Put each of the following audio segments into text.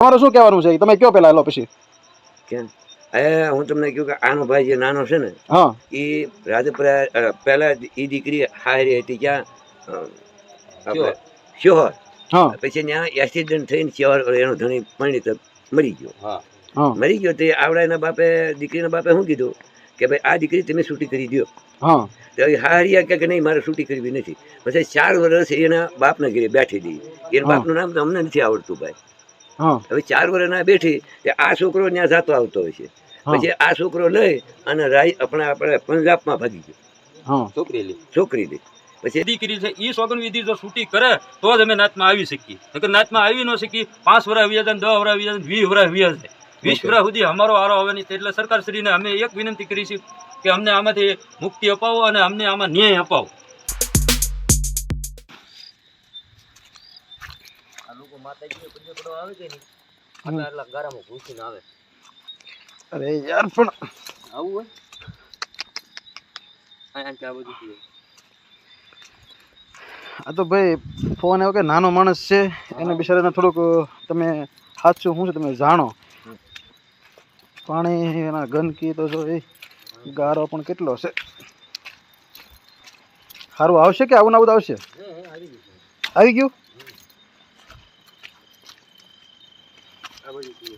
તમારે શું કહેવાનું છે? તમે કયો પેલા લો પછી? કેમ? હું તમને કહ્યું કે આનો ભાઈ જે નાનો છે ને હા. એ રાજપરા પેલા પહેલા એ દીકરી હારી હતી ક્યાં શિહોર. હા. પછી ત્યાં એક્સિડન્ટ થઈને શિહોર એનો ધણી પરણિત મરી ગયો. મરી ગયો તે આવડા એના બાપે દીકરીના બાપે શું કીધું? કે ભાઈ આ દીકરી તમે છૂટી કરી દો હા. તો એ હારિયા કે કે નહીં મારે છૂટી કરવી નથી. પછી ચાર વર્ષ એના બાપના ઘરે બેઠી હતી એના. બાપનું નામ તો અમને નથી આવડતું ભાઈ. હવે ચાર વર્ષના બેઠી કે આ છોકરો ત્યાં જાતો આવતો હોય છે પછી આ છોકરો લઈ અને રાઈ આપણે આપણે પંજાબમાં ભાગી ગયો. છોકરી લઈ. છોકરી લઈ. પછી દીકરી છે એ સોગન વિધિ જો છૂટી કરે તો જ અમે નાતમાં આવી શકીએ. નકર નાતમાં આવી ન શકીએ પાંચ વર્ષ આવી જાય દસ વર્ષ આવી જાય વીસ વર્ષ આવી જાય વીસ વર્ષ સુધી અમારો આરો આવે નહીં એટલે સરકાર શ્રીને અમે એક વિનંતી કરીશું કે અમને આમાંથી મુક્તિ અપાવો અને અમને આમાં ન્યાય અપાવો. માતાજીને પૂજા આવે કે નહીં આટલા આટલા ઘૂસીને આવે. અરે યાર પણ આવું હોય? આ તો ભાઈ ફોન એવો કે નાનો માણસ છે એને બિચારાને થોડુંક તમે સાચું શું છે તમે જાણો? પાણી એના ગંદકી તો જો એ ગારો પણ કેટલો છે. સારું આવશે કે આવું ને આવું આવશે? આવી ગયું છે. આવી ગયું આ છે.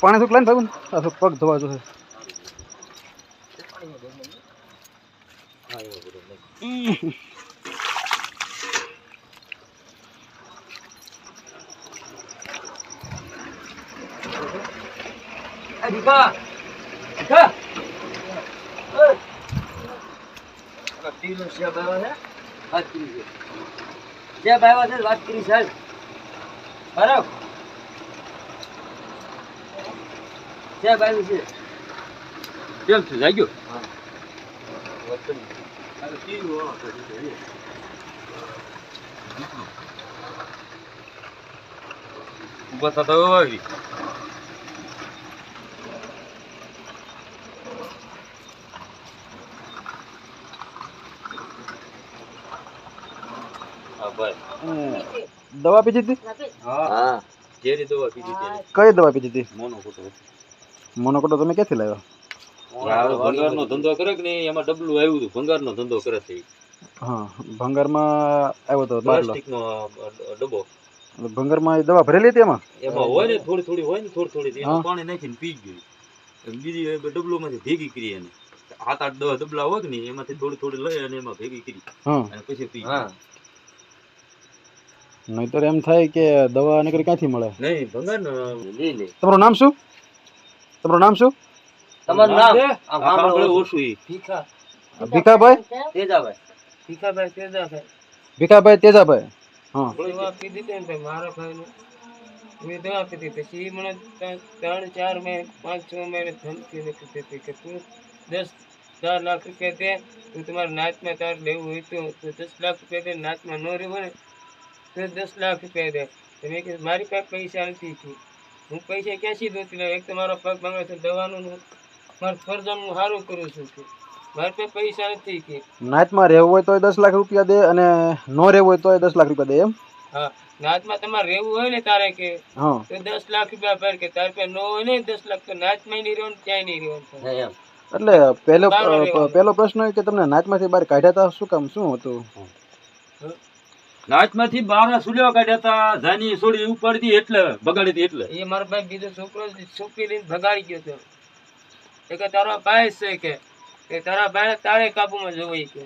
પાણી થોડુંક લઈને ભાઈ આ તો પગ ધોવા જોઈએ હા એવો બધો નહીં. એ દીપા દીપા ઓય. આ ટીનો શેપ આવ્યો છે વાત કરી સાહેબ બરાબર. છે. કેમ છે? જાગ્યો? ઊભા થતા આવી હા ભાઈ એ, દવા પીધી હતી? હા દવા પીધી કઈ દવા પીધી હતી? મોનો મોનોકોટો તમે ક્યાંથી લાવ્યો? ભંગારનો ધંધો કરે કે નહીં એમાં ડબલું આવ્યું હતું ભંગારનો ધંધો કરે છે હા ભંગારમાં આવ્યો હતો પ્લાસ્ટિકનો ડબ્બો. ભંગારમાં દવા ભરેલી હતી એમાં? એમાં હોય ને થોડી થોડી હોય ને થોડી થોડી એમાં પાણી નાખીને પી ગયું. બીજી એ ડબલોમાંથી ભેગી કરી એને. હાથ આઠ દવા ડબલા હોય કે એમાંથી થોડી થોડી લઈ અને એમાં ભેગી કરી. અને પછી પી નહીતર એમ થાય કે દવા નીકળી ક્યાંથી મળે? નહીં ભગવાન લઈ લે. તમારું નામ શું? તમારું નામ શું? તમારું નામ આ સાંભળો ઓછું. ઈ. ભીખા. ભીખાભાઈ? તેજાભાઈ. ભીખાભાઈ તેજાભાઈ. ભીખાભાઈ તેજાભાઈ. હા. દવા પીધી હતી ને ભાઈ મારા ભાઈને. મેં દવા પીધી. પછી મને ત્રણ ત્રણ ચાર મહિને પાંચ છ મહિને ધમકી નીકળી હતી કે તું દસ દસ લાખ રૂપિયા દે તું તમારા નાચમાં તારે લેવું હોય તો દસ લાખ રૂપિયા દે નાચમાં ન રહેવું ને તો દસ લાખ રૂપિયા દે તો મેં કીધું મારી પાસે પૈસા નથી કી હું પૈસા ક્યાંથી દોતી લાવ એક તો મારો પગ ભાંગે છે દવાનું ને મારું ફરજન હું સારું કરું છું કે. મારી પાસે પૈસા નથી કે. નાચમાં રહેવું હોય તોય દસ લાખ રૂપિયા દે અને ન રહેવું હોય તોય દસ લાખ રૂપિયા દે એમ? હા નાચમાં તમારે રહેવું હોય ને તારે કે હા. તો દસ લાખ રૂપિયા ભર કે તારે પાસે ન હોય ને દસ લાખ તો નાચમાં નહીં રહેવાનું ક્યાંય નહીં રહેવાનું. હે એમ. એટલે પહેલો પહેલો પ્રશ્ન કે તમને નાચમાંથી બહાર કાઢ્યા હતા શું કામ? શું હતું? નાચમાંથી બારા સુલ્યો કાઢ્યા હતા. જાની સોડી ઉપાડતી એટલે બગાડી એટલે. એ મારો ભાઈ બીજો છોકરો છોકરી લઈને ભગાડી ગયો હતો. એ કે તારો ભાઈ છે કે? કે તારા ભાઈ તારે કાબુમાં જોવાય કે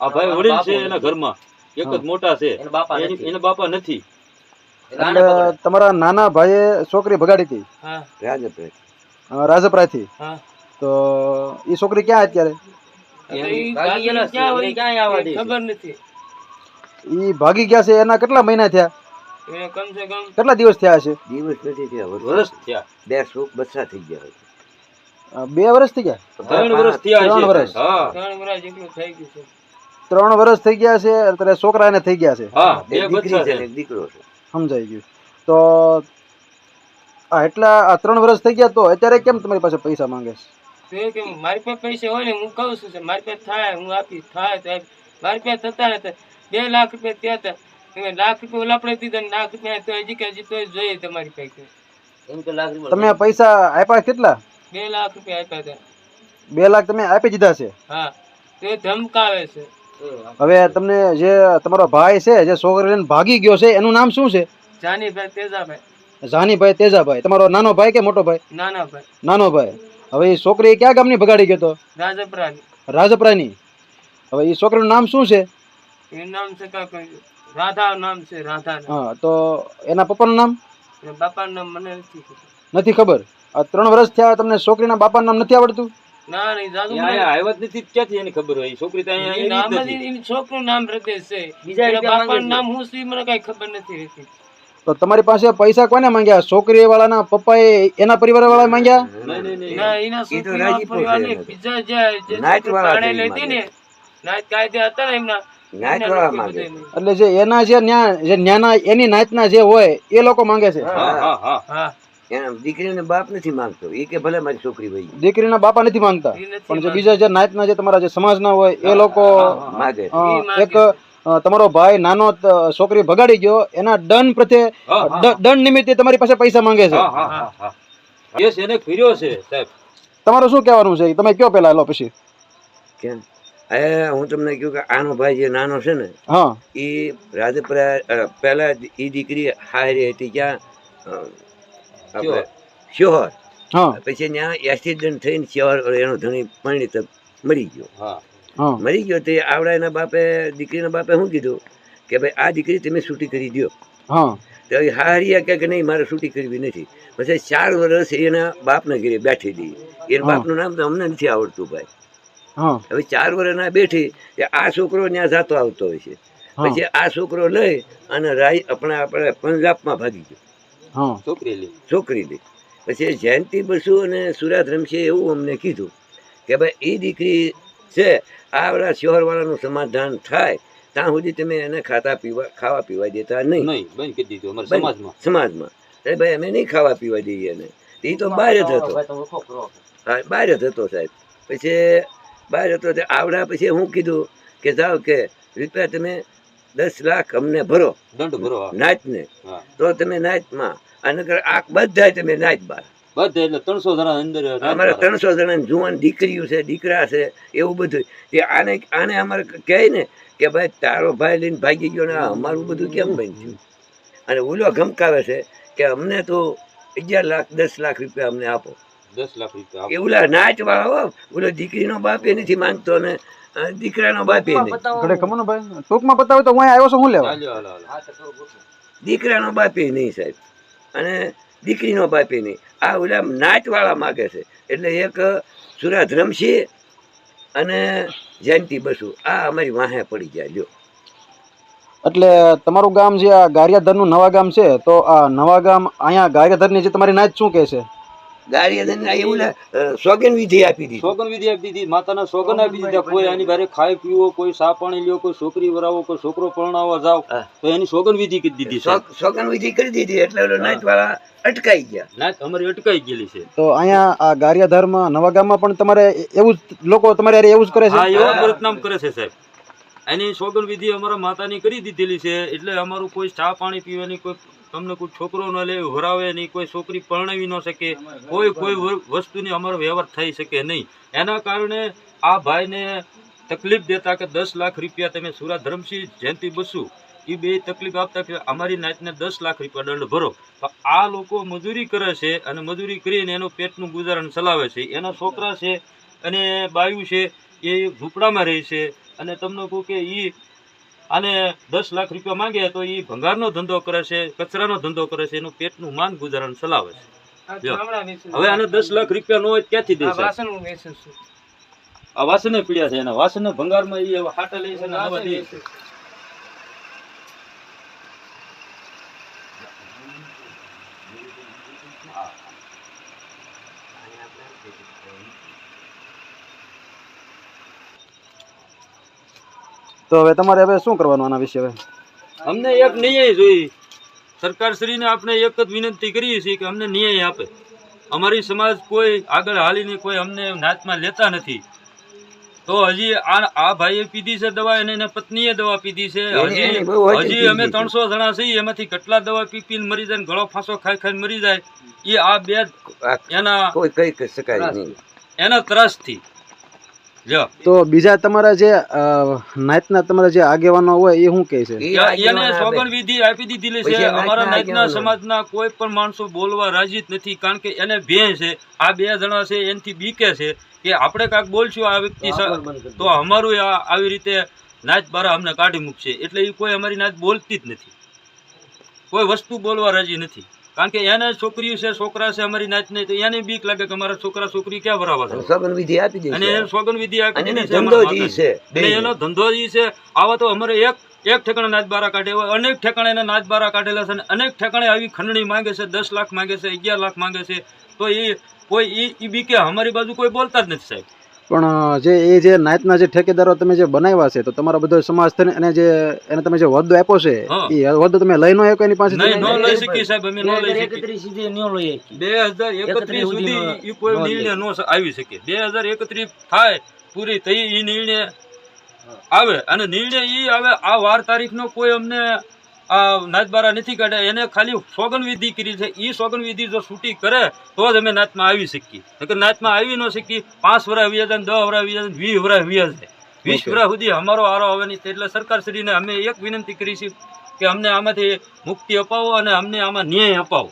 આ ભાઈ વડીલ છે એના ઘરમાં. એક જ મોટા છે. એના બાપા નથી. તમારા નાના ભાઈએ છોકરી ભગાડી હતી? હા. થી તો એ છોકરી ક્યાં અત્યારે. ખબર નથી. એ ભાગી ગયા છે એના કેટલા મહિના થયા? એને કમસે કમ કેટલા દિવસ થયા છે દિવસ નથી થયા વર્ષ થયા. બે સુખ બચ્ચા થઈ ગયા હોય. બે વર્ષ થઈ ગયા? ત્રણ વર્ષ થયા ત્રણ વર્ષ. હા. ત્રણ વર્ષ જેટલું થઈ ગયું છે. ત્રણ વર્ષ થઈ ગયા છે અત્યારે છોકરાને થઈ ગયા છે. હા બે બચ્ચા છે છે. ને એક દીકરો છે. સમજાઈ ગયું. તો આ એટલા આ ત્રણ વર્ષ થઈ ગયા તો અત્યારે કેમ તમારી પાસે પૈસા માંગે છે? કે મારી પાસે પૈસા હોય ને હું કહું છું મારી પાસે થાય હું આપીશ થાય તો મારી પાસે થતા નથી. બે લાખ રૂપિયા ત્યાં હતા. લાખ રૂપિયા ઓલાપડે દીધા ને લાખ રૂપિયા તો હજી કે હજી તો જોઈએ તમારી પાસે. એમ તો લાખ રૂપિયા તમે પૈસા આપ્યા કેટલા? બે લાખ રૂપિયા આપ્યા હતા. બે લાખ તમે આપી દીધા છે? હા. તે ધમકાવે છે. હવે તમને જે તમારો ભાઈ છે જે છોકરી લઈને ભાગી ગયો છે એનું નામ શું છે? જાનીભાઈ તેજાભાઈ. જાનીભાઈ તેજાભાઈ. તમારો નાનો ભાઈ કે મોટો ભાઈ? નાના ભાઈ. નાનો ભાઈ. હવે એ છોકરી ક્યાં ગામની ભગાડી ગયો તો? રાજપરાની. રાજપરાની. હવે એ છોકરીનું નામ શું છે? એનું નામ છે કાંઈક રાધા નામ છે રાધા હા તો એના પપ્પાનું નામ? બાપાનું નામ મને નથી ખબર. નથી ખબર? આ ત્રણ વર્ષ થયા તમને છોકરીના બાપાનું નામ નથી આવડતું? ના નહીં દાદુ મને- આવ્યા જ નથી ક્યાંથી એની ખબર હોય? છોકરી તો અહીંયા નામ એવી જ જ નથી. એની છોકરું નામ પ્રદેશ છે. બીજા એના રૂપિયા બાપાનું માંગે નામ શું છે એ મને કઈ ખબર નથી રહેતી. તો તમારી પાસે પૈસા કોને માંગ્યા? છોકરી વાળાના પપ્પાએ એના પરિવાર વાળા માંગ્યા? નહીં નહીં નહીં ના એના એ તો છે. બીજા જે જે નાઈટ વાળા છે હતી એ ને નાઈટ કાયદે હતા ને એમના એટલે જે એના જે ન્યા જે ન્યાના એની નાતના જે હોય એ લોકો માંગે છે. હા હા હા હા. એના દીકરીને બાપ નથી માંગતો. એ કે ભલે મારી છોકરી વહી દીકરીના બાપા નથી માંગતા. પણ જે બીજા જે નાતના જે તમારા જે સમાજના હોય એ લોકો માગે. એક તમારો ભાઈ નાનો છોકરી ભગાડી ગયો એના દંડ પ્રત્યે દંડ નિમિત્તે તમારી પાસે પૈસા માંગે છે. હા હા હા હા. કેસ એને કર્યો છે સાહેબ. તમારું શું કહેવાનું છે? તમે કયો પેલા લો પછી? કેમ? એ હું તમને કહ્યું કે આનો ભાઈ જે નાનો છે ને એ રાજપરા અ, પહેલા એ દીકરી હારી હતી ક્યાં શ્યોહર આપણે શિહોર. પછી ત્યાં એક્સિડન્ટ થઈને શિહોર એનો ધણી પરિણીત મરી ગયો. હા. હા. મરી ગયો તે આવડા એના બાપે દીકરીના બાપે શું કીધું? કે ભાઈ આ દીકરી તમે છૂટી કરી દો હા. તો એ હારિયા કહે કે નહીં મારે છૂટી કરવી નથી. પછી ચાર વર્ષ એના બાપના ઘરે બેઠી હતી એના. બાપનું નામ તો અમને નથી આવડતું ભાઈ. હવે ચાર વર્ષ ના બેઠી કે આ છોકરો ત્યાં જાતો આવતો હોય છે. પછી આ છોકરો લઈ અને રાઈ આપણે આપણે પંજાબમાં ભાગી ગયો. છોકરી લે છોકરી લે પછી જયંતિ બસુ અને સુરાત રમશે એવું અમને કીધું કે ભાઈ એ દીકરી છે આ બધા શહેરવાળાનું સમાધાન થાય ત્યાં સુધી તમે એને ખાતા પીવા ખાવા પીવા દેતા નહીં. નહીં બંધ કરી દીધું અમારા સમાજમાં. સમાજમાં. અરે ભાઈ અમે નહીં ખાવા પીવા દઈએ એને. એ તો બહાર જ હતો. બહાર જ હતો સાહેબ. પછી બહાર હતો તે આવડા પછી હું કીધું કે જાઓ કે રૂપિયા તમે દસ લાખ અમને ભરો. દંડ ભરો. નાચને તો તમે નાચમાં અને આખ બધા તમે નાચ બાર બધા એટલે ત્રણસો જણા અંદર અમારે ત્રણસો જણા જુવાન દીકરીઓ છે દીકરા છે એવું બધું એ આને આને અમારે કહે ને કે ભાઈ તારો ભાઈ લઈને ભાગી ગયો ને અમારું બધું કેમ બન્યું અને ઓલો ધમકાવે છે કે અમને તો અગિયાર લાખ દસ લાખ રૂપિયા અમને આપો. દસ લાખ રૂપિયા એ ઓલા નાચ વાળા હો ઓલો દીકરીનો બાપ નથી માંગતો ને દીકરાનો બાપ એ નહીં ઘડે ખબર ને ભાઈ ટૂંકમાં બતાવો તો હું આવ્યો છું હું લેવા? હાલ્યો, હાલો, હાલો. હા તો થોડું પૂછો દીકરાનો બાપ એ નહીં સાહેબ. અને દીકરીનો બાપ એ નહીં. આ ઓલા નાચ વાળા માગે છે. એટલે એક સુરત રમશી અને જયંતિ બસુ. આ અમારી વાહે પડી ગયા જો એટલે તમારું ગામ જે આ ગારિયાધરનું નવા ગામ છે તો આ નવા ગામ અહીંયા ગારિયાધરની જે તમારી નાચ શું કહે છે? ગાડી એવું લે, અ, સોગંદ વિધિ આપી દીધી. સોગન વિધિ આપી દીધી. માતાના સોગન આપી દીધા. કોઈ આની બારે ખાઈ પીવો કોઈ સા પાણી લ્યો કોઈ છોકરી વરાવો કોઈ છોકરો પરણાવવા જાવ તો એની સોગન વિધિ કરી દીધી છે. વિધિ કરી દીધી એટલે નાચ વાળા અટકાઈ ગયા. નાચ અમારી અટકાઈ ગયેલી છે. તો અહીંયા આ ગારિયાધારમાં નવા ગામમાં પણ તમારે એવું જ લોકો તમારે એવું જ કરે હા છે એવા વર્તનામ કરે છે સાહેબ. એની સોગન વિધિ અમારા માતાની કરી દીધેલી છે. એટલે અમારું કોઈ ચા પાણી પીવાની કોઈ તમને કોઈ છોકરો ન લે, હોરાવે નહીં, કોઈ છોકરી પરણાવી ન શકે, કોઈ કોઈ વસ્તુની અમારો વ્યવહાર થઈ શકે નહીં. એના કારણે આ ભાઈને તકલીફ દેતા કે દસ લાખ રૂપિયા તમે સુરત ધરમસિંહ જયંતિ બસુ એ બે તકલીફ આપતા કે અમારી નાતને દસ લાખ રૂપિયા દંડ ભરો. તો આ લોકો મજૂરી કરે છે અને મજૂરી કરીને એનું પેટનું ગુજારણ ચલાવે છે. એના છોકરા છે અને બાયુ છે, એ ઝૂંપડામાં રહે છે અને તમને કહું કે એ આને દસ લાખ રૂપિયા માંગે તો એ ભંગારનો ધંધો કરે છે કચરાનો ધંધો કરે છે એનું પેટનું માન ગુજારણ ચલાવે છે. હવે આને દસ લાખ રૂપિયા નો હોય ક્યાંથી આ દેશે? આ વાસણે પીડ્યા છે એના વાસણે ભંગારમાં એ હાટા લે છે ને આવા વાસણ દે વેચું. છે. તો હવે તમારે હવે શું કરવાનું આના વિશે હવે? અમને એક ન્યાય જોઈએ. સરકારશ્રીને આપણે એક જ વિનંતી કરીએ છીએ કે અમને ન્યાય આપે. અમારી સમાજ કોઈ આગળ હાલીને કોઈ અમને નાચમાં લેતા નથી. તો હજી આ આ ભાઈએ પીધી છે દવા અને એના પત્નીએ દવા પીધી છે. હજી હજી અમે ત્રણસો જણા છીએ એમાંથી કેટલા દવા પી પીને મરી જાય ને ગળો ફાંસો ખાઈ ખાઈ મરી જાય એ આ બે એના કોઈ કહી શકાય એના ત્રાસથી. જો તો બીજા તમારા જે નાતના તમારા જે આગેવાનો હોય એ શું કહે છે? એને. સોગન વિધિ આપી દીધેલી છે. અમારા નાતના સમાજના કોઈ પણ માણસો બોલવા રાજી જ નથી કારણ કે એને ભે છે. આ બે જણા છે એનાથી બીકે છે કે આપણે કાંઈક બોલશું આ વ્યક્તિ તો અમારું આવી રીતે નાચ બારા અમને કાઢી મૂકશે. એટલે એ કોઈ અમારી નાચ બોલતી જ નથી. કોઈ વસ્તુ બોલવા રાજી નથી. કારણ કે એને છોકરીઓ છે છોકરા છે અમારી નાચ નહીં તો એને બીક લાગે કે અમારા છોકરા છોકરી ક્યાં ભરાવા છે? સગન વિધિ આપી દે અને સોગન વિધિ આપી છે ધંધો જ એનો ધંધો જી છે. આવા તો અમારે એક એક ઠેકાણે નાચ બારા કાઢે હોય અનેક ઠેકાણે એના નાચ બારા કાઢેલા છે અને અનેક ઠેકાણે આવી ખંડણી માંગે છે દસ લાખ માંગે છે અગિયાર લાખ માંગે છે. તો એ કોઈ ઈ ઈ બીકે અમારી બાજુ કોઈ બોલતા જ નથી સાહેબ. પણ જે એ જે નાયતના જે ઠેકેદારો તમે જે બનાવ્યા છે તો તમારો બધો સમાજ થઈને અને જે એને તમે જે હોદ્દો આપ્યો છે એ હોદ્દો તમે લઈ નો એની પાસે નહીં નો લઈ શકી સાહેબ અમે નો લઈ શકી સુધી નો લઈ શકી 2031 સુધી ઈ કોઈ નિર્ણય નો આવી શકે. બે હજાર એકત્રીસ થાય પૂરી થઈ ઈ નિર્ણય આવે. અને નિર્ણય ઈ આવે આ વાર તારીખનો કોઈ અમને આ નાચબારા નથી કાઢ્યા એને ખાલી સોગન વિધિ કરી છે. એ સોગન વિધિ જો છૂટી કરે તો જ અમે નાચમાં આવી શકીએ. નકર નાચમાં આવી ન શકીએ પાંચ વરા વીસ જાય દસ વરા વીસ જાય વીસ વરા વીસ જાય. વીસ વરા સુધી અમારો આરો આવે નહીં. એટલે સરકારશ્રીને અમે એક વિનંતી કરી છે કે અમને આમાંથી મુક્તિ અપાવો અને અમને આમાં ન્યાય અપાવો.